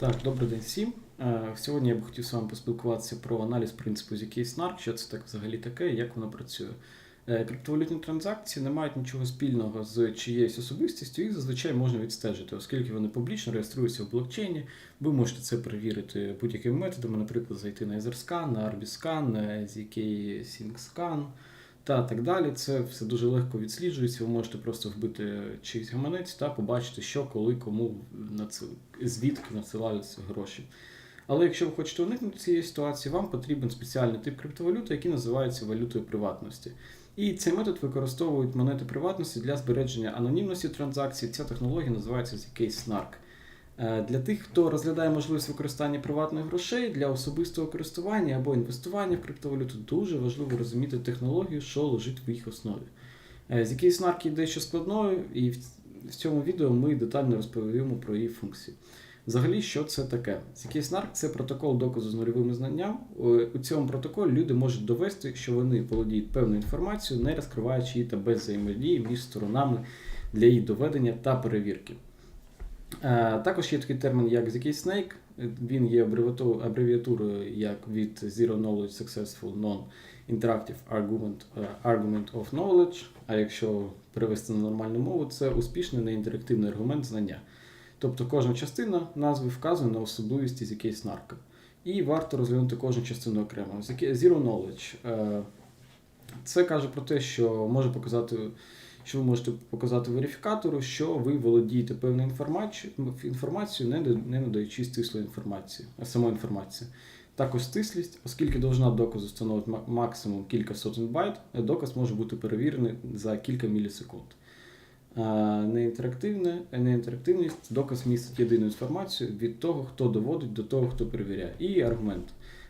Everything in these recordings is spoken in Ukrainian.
Так, добрий день всім. Е, Сьогодні я б хотів з вами поспілкуватися про аналіз принципу ZK Snark, що це так взагалі таке і як воно працює. Е, Криптовалютні транзакції не мають нічого спільного з чиєюсь особистістю, їх зазвичай можна відстежити, оскільки вони публічно реєструються в блокчейні. Ви можете це перевірити будь-якими методами, наприклад, зайти на EtherScan, на Arbiscan, ZK SyncScan та так далі. Це все дуже легко відсліджується. Ви можете просто вбити чийсь гаманець та побачити, що, коли, кому надсил... звідки надсилаються гроші. Але якщо ви хочете уникнути цієї ситуації, вам потрібен спеціальний тип криптовалюти, який називається валютою приватності. І цей метод використовують монети приватності для збереження анонімності транзакцій. Ця технологія називається ZK Snark. Е, Для тих, хто розглядає можливість використання приватних грошей для особистого користування або інвестування в криптовалюту, дуже важливо розуміти технологію, що лежить в їх основі. Е, ZK Snark є дещо складною, і в цьому відео ми детально розповімо про її функції. Взагалі, що це таке? ZK Snark – це протокол доказу з нульовими знанням. У цьому протоколі люди можуть довести, що вони володіють певною інформацією, не розкриваючи її та без взаємодії між сторонами для її доведення та перевірки. Е, Також є такий термін, як ZK Snake. Він є абревіатурою як від Zero Knowledge Successful Non-Interactive Argument, е, Argument of Knowledge. А якщо перевести на нормальну мову, це успішний неінтерактивний аргумент знання. Тобто кожна частина назви вказує на особливості ZK Snark. І варто розглянути кожну частину окремо. Zero Knowledge. е, Це каже про те, що може показати що ви можете показати верифікатору, що ви володієте певною інформацією, не, надаючи стислої інформації, а самої інформації. Також стислість, оскільки довжина доказу становить максимум кілька сотень байт, доказ може бути перевірений за кілька мілісекунд. Неінтерактивне, неінтерактивність доказ містить єдину інформацію від того, хто доводить до того, хто перевіряє. І аргумент.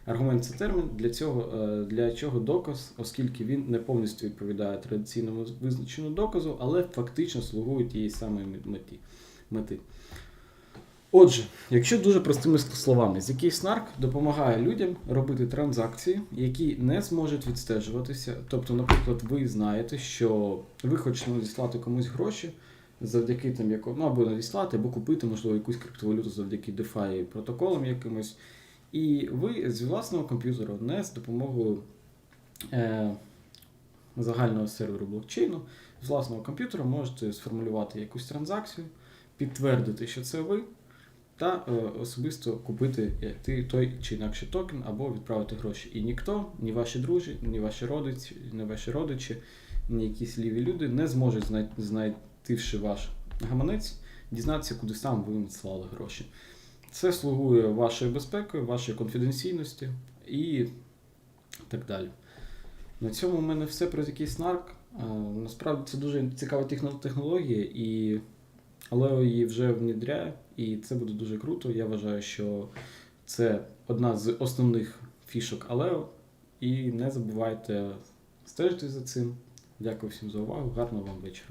Аргумент це термін для цього, е, для чого доказ, оскільки він не повністю відповідає традиційному визначенню доказу, але фактично слугує тієї самої мети. Отже, якщо дуже простими словами, ZK Snark допомагає людям робити транзакції, які не зможуть відстежуватися. Тобто, наприклад, ви знаєте, що ви хочете надіслати комусь гроші завдяки там яко, ну, або надіслати, або купити, можливо, якусь криптовалюту завдяки DeFi протоколам якимось. І ви з власного комп'ютера, не з допомогою е, загального серверу блокчейну, з власного комп'ютера можете сформулювати якусь транзакцію, підтвердити, що це ви, та е, особисто купити е, той чи інакший токен або відправити гроші. І ніхто, ні ваші друзі, ні ваші родичі, ні ваші родичі, ні якісь ліві люди не зможуть, знай- знайдивши ваш гаманець, дізнатися, куди сам ви надсилали гроші. Це слугує вашою безпекою, вашої конфіденційності і так далі. На цьому в мене все про ZK Snark. Е, Насправді це дуже цікава технологія, і Алео її вже внедряє, і це буде дуже круто. Я вважаю, що це одна з основних фішок Алео. І не забувайте стежити за цим. Дякую всім за увагу. Гарного вам вечора.